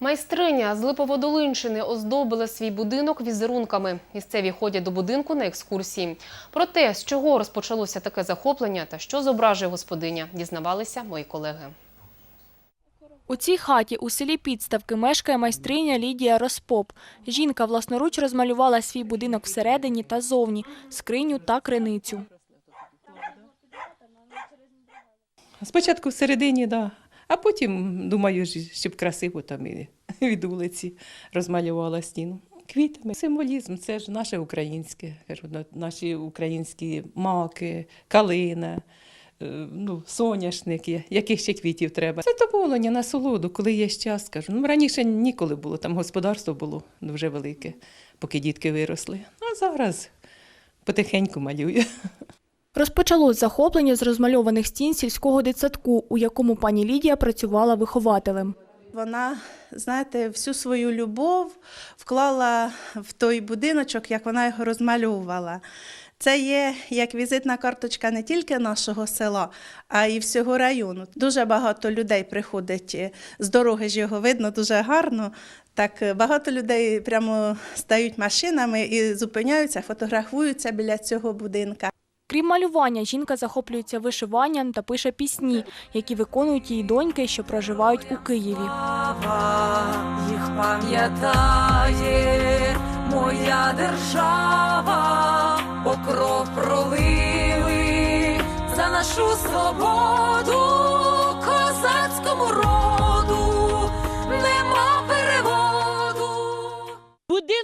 Майстриня з Липоводолинщини оздобила свій будинок візерунками. Місцеві ходять до будинку на екскурсії. Про те, з чого розпочалося таке захоплення та що зображує господиня, дізнавалися мої колеги. У цій хаті у селі Підставки мешкає майстриня Лідія Розпоп. Жінка власноруч розмалювала свій будинок всередині та зовні, скриню та криницю. Спочатку всередині, да. А потім, думаю, щоб красиво там і від вулиці розмалювала стіну. Квітами. Символізм це ж наше українське, наші українські маки, калина, е, ну, соняшники, яких ще квітів треба. Це задоволення, насолоду, коли є час. Кажу. Ну, раніше ніколи було, там господарство було дуже велике, поки дітки виросли. А зараз потихеньку малюю. Розпочалось захоплення з розмальованих стін сільського дитсадку, у якому пані Лідія працювала вихователем. Вона, знаєте, всю свою любов вклала в той будиночок, як вона його розмальовувала. Це є як візитна карточка не тільки нашого села, а й всього району. Дуже багато людей приходить е, з дороги ж його видно дуже гарно. Так е, багато людей прямо стають машинами і зупиняються, фотографуються біля цього будинка. Крім малювання, жінка захоплюється вишиванням та пише пісні, які виконують її доньки, що проживають у Києві. Їх пам'ятає моя держава, покров пролили за нашу свободу,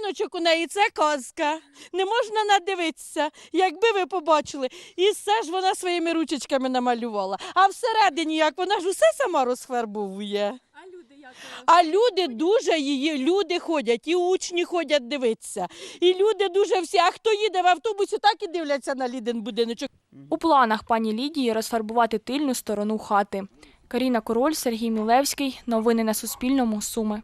Будиночок у неї це казка. Не можна надивитися, якби ви побачили. І все ж вона своїми ручечками намалювала. А всередині, як вона ж усе сама розфарбовує. А люди дуже її, люди ходять, і учні ходять дивитися. І люди дуже всі. А хто їде в автобусі, так і дивляться на Лідин будиночок. У планах пані Лідії розфарбувати тильну сторону хати. Каріна Король, Сергій Мілевський. Новини на Суспільному. Суми.